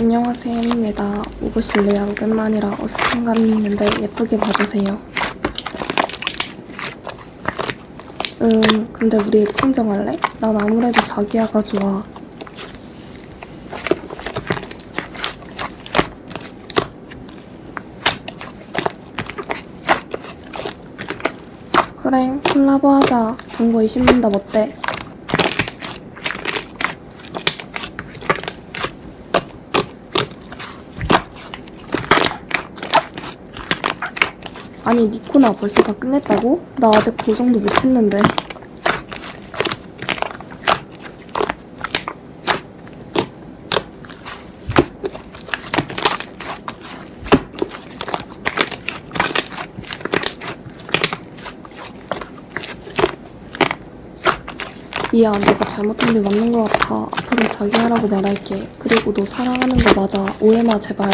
안녕하세요, 입니다. 오보실래요? 오랜만이라 어색한 감이 있는데 예쁘게 봐주세요. 음, 근데 우리 애칭 정할래? 난 아무래도 자기야가 좋아. 그래, 콜라보 하자. 동거 20만 답 어때? 아니 니코나. 벌써 다 끝냈다고? 나 아직 고정도 못했는데. 미안 내가 잘못한 게 맞는 것 같아. 앞으로 자기 하라고 말할게. 그리고 너 사랑하는 거 맞아. 오해마 제발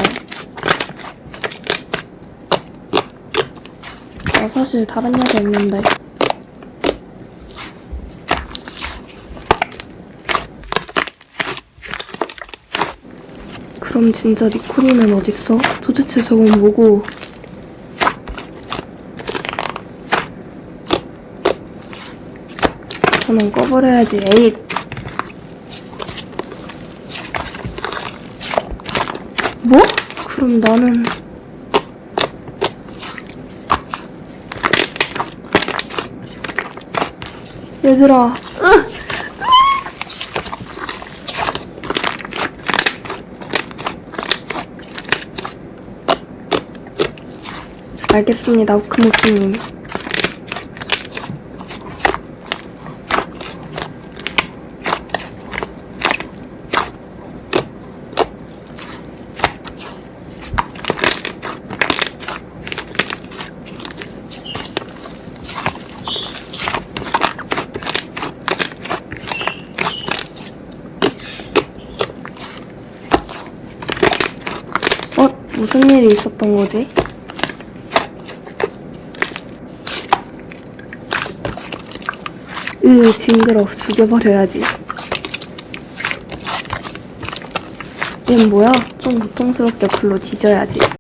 나 사실 다른 여자 있는데 그럼 진짜 니코니는 어딨어? 도대체 저건 뭐고 저는 꺼버려야지 에잇 뭐? 그럼 나는 얘들아 으! 알겠습니다 오크모스님 어? 무슨 일이 있었던 거지? 으 징그러 죽여버려야지 얜 뭐야? 좀 고통스럽게 불러 뒤져야지